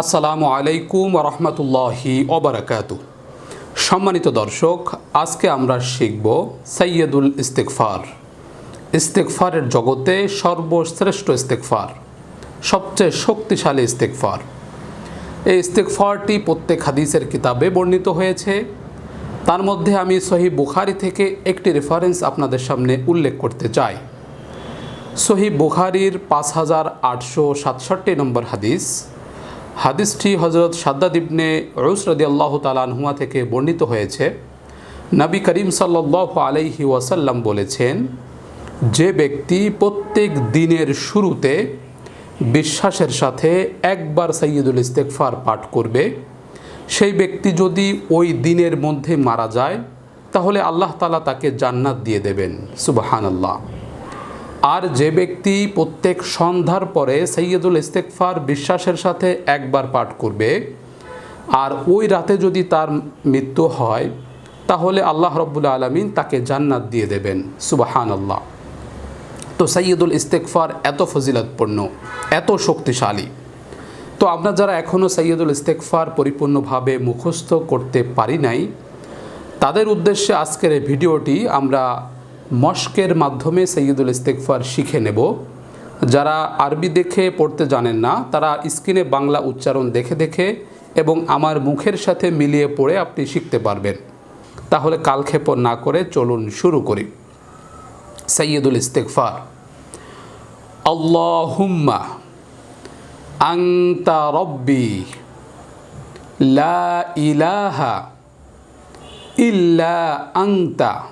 আসসালামু আলাইকুম রহমতুল্লাহি ওবরাকাত সম্মানিত দর্শক, আজকে আমরা শিখব সৈয়দুল ইস্তেকফার ইস্তেকফারের জগতে সর্বশ্রেষ্ঠ ইস্তেকফার সবচেয়ে শক্তিশালী ইস্তেকফার এই ইস্তেকফারটি প্রত্যেক হাদিসের কিতাবে বর্ণিত হয়েছে। তার মধ্যে আমি সহি বুখারি থেকে একটি রেফারেন্স আপনাদের সামনে উল্লেখ করতে চাই। সহি বুখারির পাঁচ হাজার আটশো সাতষট্টি নম্বর হাদিস হাদিসটি হজরত সাদ্দাদ ইবনে রুস রদি আল্লাহ তালানহুয়া থেকে বর্ণিত হয়েছে। নবী করিম সাল্লাহ আলাইহি ওয়াসাল্লাম বলেছেন, যে ব্যক্তি প্রত্যেক দিনের শুরুতে বিশ্বাসের সাথে একবার সৈয়দুল ইস্তেকফার পাঠ করবে। সেই ব্যক্তি যদি ওই দিনের মধ্যে মারা যায়, তাহলে আল্লাহ তালা তাকে জান্নাত দিয়ে দেবেন। সুবাহান আল্লাহ আর যে ব্যক্তি প্রত্যেক সন্ধ্যার পরে সৈয়দুল ইস্তেকফার বিশ্বাসের সাথে একবার পাঠ করবে, আর ওই রাতে যদি তার মৃত্যু হয়, তাহলে আল্লাহ রব্বুল আলমিন তাকে জান্নাত দিয়ে দেবেন। সুবাহান আল্লাহ তো সৈয়দুল ইস্তেকফার এত ফজিলতপূর্ণ, এত শক্তিশালী। তো আমরা যারা এখনও সৈয়দুল ইস্তেকফার পরিপূর্ণভাবে মুখস্থ করতে পারি নাই, তাদের উদ্দেশ্যে আজকের এই ভিডিওটি আমরা মস্কের মাধ্যমে সৈয়দুল ইস্তেকফার শিখে নেব। যারা আরবি দেখে পড়তে জানেন না, তারা স্ক্রিনে বাংলা উচ্চারণ দেখে দেখে এবং আমার মুখের সাথে মিলিয়ে পড়ে আপনি শিখতে পারবেন। তাহলে কালক্ষেপণ না করে চলুন শুরু করি। সৈয়দুল ইস্তেকফার আল্লাহুম্মা আংতা রব্বি লা ইলাহা ইল্লা আংতা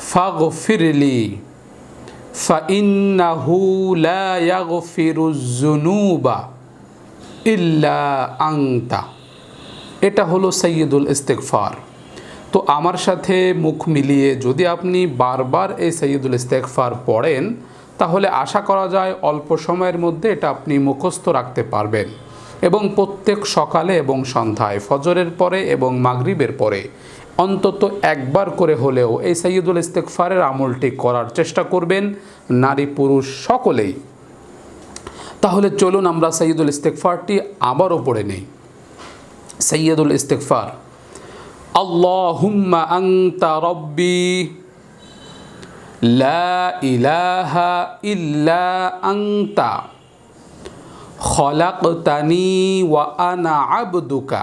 ফাগফিরলি, ফাইন্নাহু লা ইয়াগফিরুজ-যুনুবা ইল্লা আংতা এটা হলো সৈয়দুল ইস্তেকফার তো আমার সাথে মুখ মিলিয়ে যদি আপনি বারবার এই সৈয়দুল ইস্তেকফার পড়েন, তাহলে আশা করা যায় অল্প সময়ের মধ্যে এটা আপনি মুখস্থ রাখতে পারবেন। এবং প্রত্যেক সকালে এবং সন্ধ্যায়, ফজরের পরে এবং মাগরিবের পরে অন্তত একবার করে হলেও এই সৈয়দুল ইস্তেকফারের আমলটি করার চেষ্টা করবেন নারী পুরুষ সকলেই। তাহলে চলুন আমরা সৈয়দুল ইস্তেকফারটি আবারও পড়ে নেই। সৈয়দুল ইস্তেকফার আংতা রব্বি, লা ইলাহা ইল্লা আংতা খলাকতানি ওয়া আনা আবদুকা।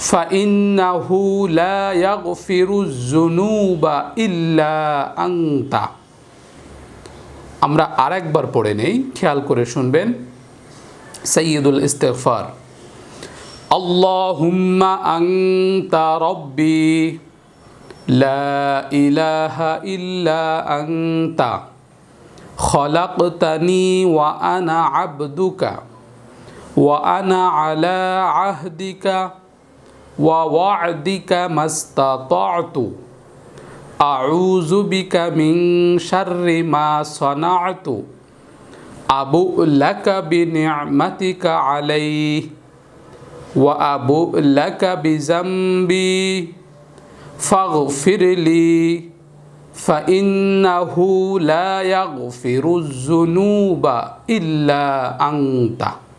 فإنه لا يغفر الذنوب إلا أنت আমরা আরেকবার পড়ে নেই খেয়াল করে শুনবেন সৈয়দুল ইস্তেগফার আল্লাহুম্মা আনতা রব্বি লা ইলাহা ইল্লা আনতা خلقتني وأنا عبدك وأنا على عهدك ووعدك ما استطعت. أعوذ بك من شر ما صنعت. أبوء لك بنعمتك علي وأبوء لك بذنبي. فاغفر لي فإنه لا يغفر الذنوب إلا أنت.